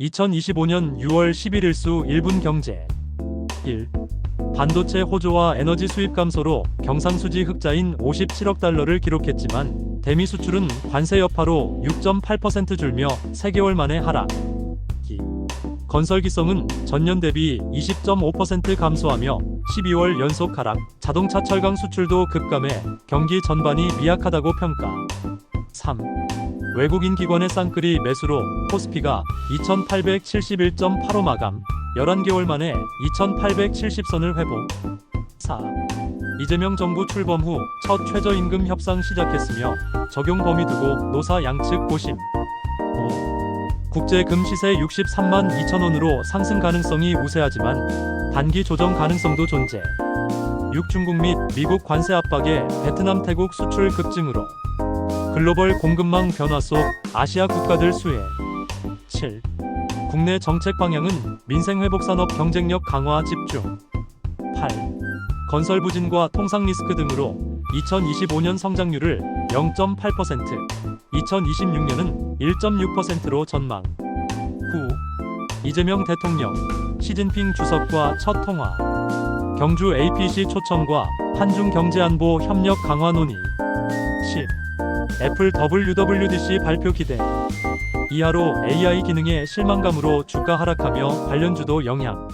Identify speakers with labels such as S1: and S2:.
S1: 2025년 6월 11일 수 1분 경제 1. 반도체 호조와 에너지 수입 감소로 경상수지 흑자인 57억 달러를 기록했지만 대미 수출은 관세 여파로 6.8% 줄며 3개월 만에 하락. 2. 건설 기성은 전년 대비 20.5% 감소하며 12월 연속 하락. 자동차 철강 수출도 급감해 경기 전반이 미약하다고 평가. 3. 외국인 기관의 쌍끌이 매수로 코스피가 2871.85 마감 11개월 만에 2870선을 회복 4. 이재명 정부 출범 후 첫 최저임금 협상 시작했으며 적용 범위 두고 노사 양측 고심 5. 국제 금 시세 63만 2천원으로 상승 가능성이 우세하지만 단기 조정 가능성도 존재 6. 중국 및 미국 관세 압박에 베트남 태국 수출 급증으로 글로벌 공급망 변화 속 아시아 국가들 수혜 7. 국내 정책 방향은 민생 회복 산업 경쟁력 강화 집중 8. 건설 부진과 통상 리스크 등으로 2025년 성장률을 0.8%, 2026년은 1.6%로 전망 9. 이재명 대통령, 시진핑 주석과 첫 통화 경주 APC 초청과 한중 경제안보 협력 강화 논의 10. 애플 WWDC 발표 기대. 이하로 AI 기능의 실망감으로 주가 하락하며 관련주도 영향.